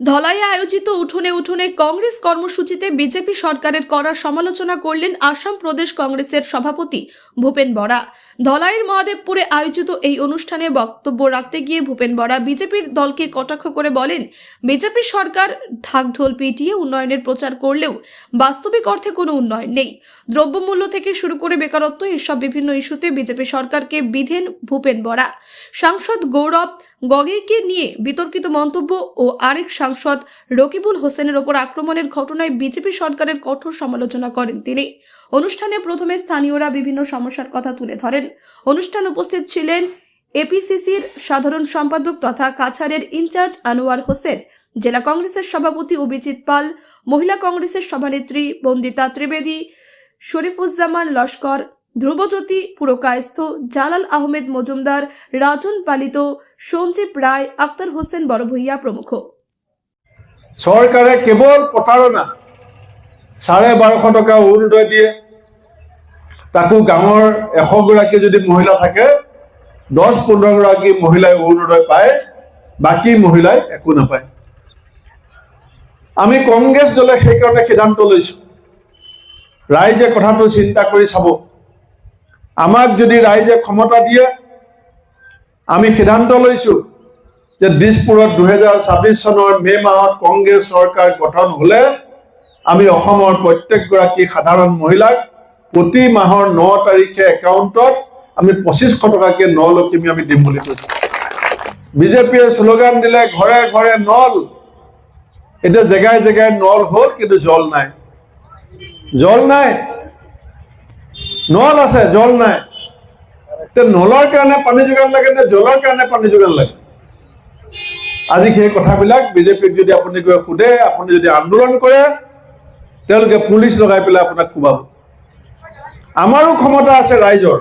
ধলাইয়ে আয়োজিত উঠোনে উঠোনে কংগ্রেস কর্মসূচিতে বিজেপি সরকারের করা সমালোচনা করলেন আসাম প্রদেশ কংগ্রেসের সভাপতি ভূপেন বরা। ধলাইয়ের মহাদেবপুরে আয়োজিত এই অনুষ্ঠানে বক্তব্য রাখতে গিয়ে ভূপেন বরা বিজেপির দলকে কটাক্ষ করে বলেন, বিজেপি সরকার ঢাকঢোল পিটিয়ে উন্নয়নের প্রচার করলেও বাস্তবিক অর্থে কোনো উন্নয়ন নেই। দ্রব্যমূল্য থেকে শুরু করে বেকারত্ব, এসব বিভিন্ন ইস্যুতে বিজেপি সরকারকে বিধেন ভূপেন বরা। সাংসদ গৌরব গগৈকে নিয়ে বিতর্কিত মন্তব্য ও আরেক সাংসদ রকিবুল হোসেনের ওপর আক্রমণের ঘটনায় বিজেপি সরকারের কঠোর সমালোচনা করেন তিনি। অনুষ্ঠানে প্রথমে স্থানীয়রা বিভিন্ন সমস্যার কথা তুলে ধরেন। অনুষ্ঠান উপস্থিত ছিলেন এপিসিসির সাধারণ সম্পাদক তথা কাছাড়ের ইনচার্জ আনোয়ার হোসেন, জেলা কংগ্রেসের সভাপতি অভিজিৎ পাল, মহিলা কংগ্রেসের সভানেত্রী বন্দিতা ত্রিবেদী, শরীফুজ্জামান লস্কর ধ্রুবজ্যোতি, পুরকায়স্থ, জালাল আহমেদ মজুমদার, রাজন পালিত, সঞ্জীব রায়, আক্তার হোসেন বড়ভূইয়া প্রমুখ। চৰকাৰে কেৱল প্ৰতাৰণা চাৰে বাৰশ টকা অৰুণোদয় দিয়ে। তাকো গাঁৱৰ এশগৰাকী যদি মহিলা থাকে, দহ পোন্ধৰগৰাকী মহিলাই অৰুণোদয় পায়, বাকী মহিলাই একো নাপায়। আমি কংগ্ৰেছ দলে সেইকাৰণে সিদ্ধান্ত লৈছোঁ। ৰাইজে কথাটো চিন্তা কৰি চাব। আমাক যদি ৰাইজে ক্ষমতা দিয়ে, আমি সিদ্ধান্ত লৈছোঁ যে দিছপুৰত দুহেজাৰ ছাব্বিছ চনৰ মে' মাহত কংগ্ৰেছ চৰকাৰ গঠন হ'লে, আমি অসমৰ প্ৰত্যেকগৰাকী সাধাৰণ মহিলাক প্ৰতি মাহৰ ন তাৰিখে একাউণ্টত আমি পঁচিছশ টকাকৈ ন লখিমী আমি দিম বুলি কৈছোঁ। বিজেপিয়ে শ্লোগান দিলে, ঘৰে ঘৰে নল। এতিয়া জেগাই জেগাই নল হ'ল, কিন্তু জল নাই। জল নাই। নল আছে, জল নাই। নলৰ কাৰণে পানী যোগান লাগে নে জলৰ কাৰণে পানী যোগান লাগে? আজি সেই কথাবিলাক বিজেপিক যদি আপুনি গৈ সোধে, আপুনি যদি আন্দোলন কৰে, তেওঁলোকে পুলিচ লগাই পেলাই আপোনাক কোবাব। আমাৰো ক্ষমতা আছে ৰাইজৰ।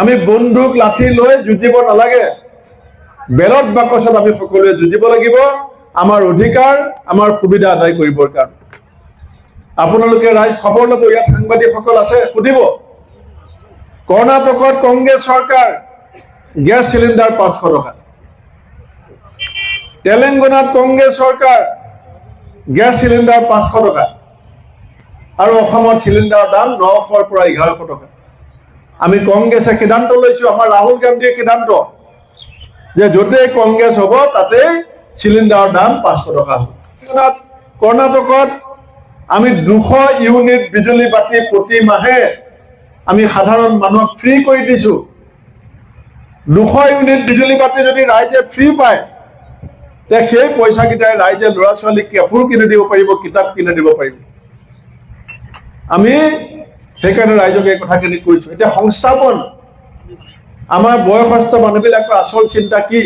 আমি বন্দুক, লাঠি লৈ যুঁজিব নালাগে। বেলত বাকচত আমি সকলোৱে যুঁজিব লাগিব। আমাৰ অধিকাৰ, আমাৰ সুবিধা আদায় কৰিবৰ কাৰণে। আপোনালোকে ৰাইজ খবৰ ল'ব, ইয়াত সাংবাদিকসকল আছে, সুধিব। কৰ্ণাটকত কংগ্ৰেছ চৰকাৰ, গেছ চিলিণ্ডাৰ পাঁচশো টকা। তেলেংগানাত কংগ্ৰেছ চৰকাৰ, গেছ চিলিণ্ডাৰ পাঁচশো টকা। আৰু অসমত চিলিণ্ডাৰৰ দাম নশৰ পৰা এঘাৰশ টকা। আমি কংগ্ৰেছে সিদ্ধান্ত লৈছোঁ, আমাৰ ৰাহুল গান্ধীয়ে সিদ্ধান্ত যে য'তেই কংগ্ৰেছ হ'ব, তাতেই চিলিণ্ডাৰৰ দাম পাঁচশো টকা হ'ব। কৰ্ণাটকত আমি দুশ ইউনিট বিজুলী বাতি প্ৰতি মাহে আমি সাধাৰণ মানুহক ফ্ৰী কৰি দিছোঁ। দুশ ইউনিট বিজুলী বাতি যদি ৰাইজে ফ্ৰী পায়, তে সেই পইচাকেইটাই ৰাইজে ল'ৰা ছোৱালীক কাপোৰ কিনি দিব পাৰিব, কিতাপ কিনি দিব পাৰিব। আমি সেইকাৰণে ৰাইজক এই কথাখিনি কৈছোঁ। এতিয়া সংস্থাপন, আমাৰ বয়সস্থ মানুহবিলাকৰ আচল চিন্তা কি?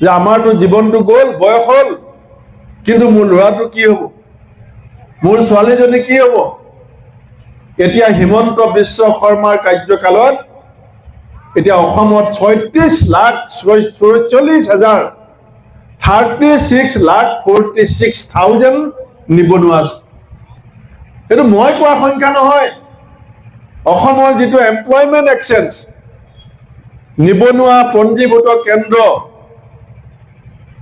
যে আমাৰতো জীৱনটো গ'ল, বয়স হ'ল, কিন্তু মোৰ ল'ৰাটো কি হ'ব? মোৰ ছোৱালীজনী কি হ'ব? এতিয়া হিমন্ত বিশ্ব শৰ্মাৰ কাৰ্যকালত এতিয়া অসমত ছয়ত্ৰিছ লাখ ছয়চল্লিছ হাজাৰ thirty six lakh forty six thousand নিবনুৱা আছে। এইটো মই কোৱা সংখ্যা নহয়। অসমৰ যিটো এমপ্লয়মেণ্ট এক্সচেঞ্জ নিবনুৱা পঞ্জীভূত কেন্দ্ৰ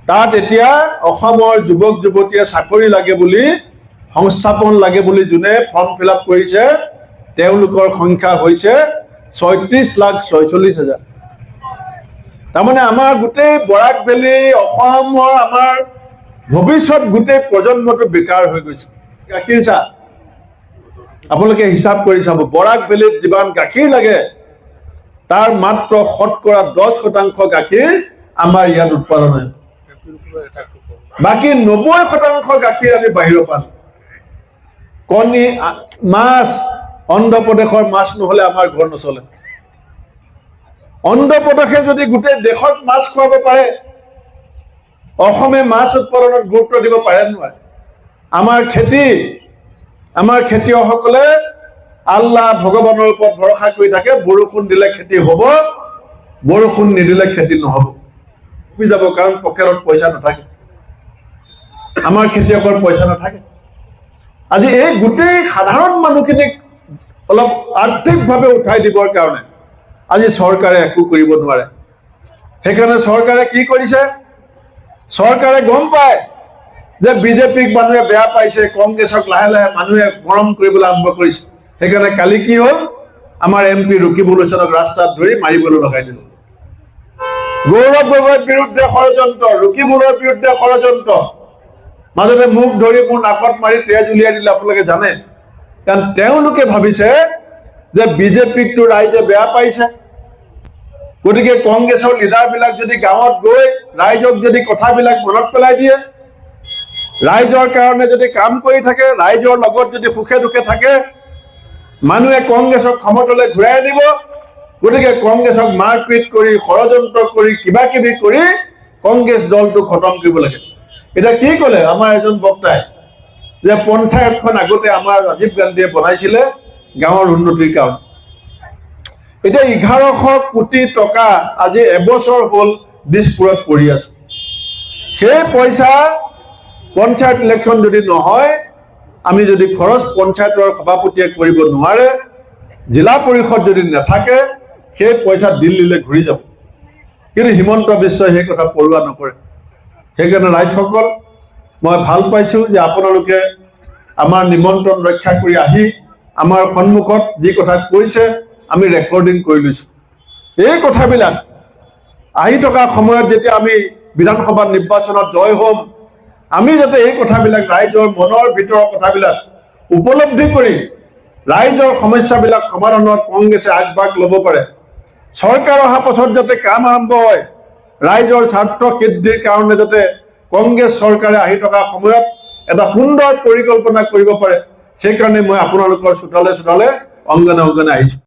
তাত এতিয়া অসমৰ যুৱক যুৱতীয়ে চাকৰি লাগে বুলি সংস্থাপন লাগে বুলি যোনে ফৰ্ম ফিল আপ কৰিছে, তেওঁলোকৰ সংখ্যা হৈছে ছয়ত্ৰিছ লাখ ছয়চল্লিছ হাজাৰ। তাৰমানে আমাৰ গোটেই বৰাক ভেলী অসমৰ আমাৰ ভৱিষ্যত গোটেই প্ৰজন্মটো বেকাৰ হৈ গৈছে। গাখীৰ চাহ। আপোনালোকে হিচাপ কৰি চাব, বৰাক ভেলীত যিমান গাখীৰ লাগে, তাৰ মাত্ৰ শতকৰা দহ শতাংশ গাখীৰ আমাৰ ইয়াত উৎপাদন হয়। বাকী নব্বৈ শতাংশ গাখীৰ আমি বাহিৰৰ পৰা। কণী মাছ, অন্ধ্ৰপ্ৰদেশৰ মাছ নহ'লে আমাৰ ঘৰ নচলে। অন্ধ্ৰপ্ৰদেশে যদি গোটেই দেশত মাছ খুৱাব পাৰে, অসমে মাছ উৎপাদনত গুৰুত্ব দিব পাৰে নোৱাৰে। আমাৰ খেতি, আমাৰ খেতিয়কসকলে আল্লাহ ভগৱানৰ ওপৰত ভৰসা কৰি থাকে, বৰষুণ দিলে খেতি হ'ব, বৰষুণ নিদিলে খেতি নহ'ব। যাব, কাৰণ পকেটত পইচা নাথাকে। আমাৰ খেতিয়কৰ পইচা নাথাকে। আজি এই গোটেই সাধাৰণ মানুহখিনিক অলপ আৰ্থিকভাৱে উঠাই দিবৰ কাৰণে আজি চৰকাৰে একো কৰিব নোৱাৰে। সেইকাৰণে চৰকাৰে কি কৰিছে? চৰকাৰে গম পায় যে বিজেপিক মানুহে বেয়া পাইছে, কংগ্ৰেছক লাহে লাহে মানুহে মৰম কৰিবলৈ আৰম্ভ কৰিছে। সেইকাৰণে কালি কি হ'ল? আমাৰ এম পি ৰকিবুল হুছেইনক ৰাস্তাত ধৰি মাৰিবলৈ লগাই দিলে। গৌৰৱ গগৈৰ বিৰুদ্ধে ষড়যন্ত্ৰ, ৰকিবুলৰ বিৰুদ্ধে ষড়যন্ত্ৰ। মাজতে মোক ধৰি মোৰ নাকত মাৰি তেজ উলিয়াই দিলে, আপোনালোকে জানে? কাৰণ তেওঁলোকে ভাবিছে যে বিজেপিকটো ৰাইজে বেয়া পাইছে। গতিকে কংগ্ৰেছৰ লিডাৰবিলাক যদি গাঁৱত গৈ ৰাইজক যদি কথাবিলাক মনত পেলাই দিয়ে, ৰাইজৰ কাৰণে যদি কাম কৰি থাকে, ৰাইজৰ লগত যদি সুখে দুখে থাকে, মানুহে কংগ্ৰেছক ক্ষমতালৈ ঘূৰাই আনিব। গতিকে কংগ্ৰেছক মাৰপিট কৰি, ষড়যন্ত্ৰ কৰি কিবা কিবি কৰি কংগ্ৰেছ দলটো খতম কৰিব লাগে। এতিয়া কি ক'লে? আমাৰ এজন বক্তাই যে পঞ্চায়তখন আগতে আমাৰ ৰাজীৱ গান্ধীয়ে বনাইছিলে গাঁৱৰ উন্নতিৰ কাৰণে এতিয়া এঘাৰশ কোটি টকা আজি এবছৰ হ'ল দিছপুৰত পৰি আছে। সেই পইচা পঞ্চায়ত ইলেকশ্যন যদি নহয়, আমি যদি খৰচ পঞ্চায়তৰ সভাপতিয়ে কৰিব নোৱাৰে, জিলা পৰিষদ যদি নাথাকে, সেই পইচা দিল্লীলৈ ঘূৰি যাব। কিন্তু হিমন্ত বিশ্বই সেই কথা পৰোৱা নকৰে। সেইকাৰণে ৰাইজসকল, মই ভালো পাইছোঁ যে আপোনালোকে আমাৰ নিমন্ত্ৰণ ৰক্ষা কৰি আহি আমাৰ সন্মুখত যি কথা কৈছে, আমি ৰেকৰ্ডিং কৰি লৈছোঁ। এই কথাবিলাক আহি থকা সময়ত যেতিয়া আমি বিধানসভা নিৰ্বাচনত জয় হ'ম, আমি যাতে এই কথাবিলাক ৰাইজৰ মনৰ ভিতৰৰ কথাবিলাক উপলব্ধি কৰি ৰাইজৰ সমস্যাবিলাক সমাধানত কংগ্ৰেছে আগভাগ ল'ব পাৰে। চৰকাৰ অহা পাছত যাতে কাম আৰম্ভ হয় ৰাইজৰ স্বাৰ্থ সিদ্ধিৰ কাৰণে যাতে কংগ্ৰেছ চৰকাৰে আহি থকা সময়ত এটা সুন্দৰ পৰিকল্পনা কৰিব পাৰে, সেইকাৰণে মই আপোনালোকৰ চোতালে চোতালে অংগনে অংগনে আহিছোঁ।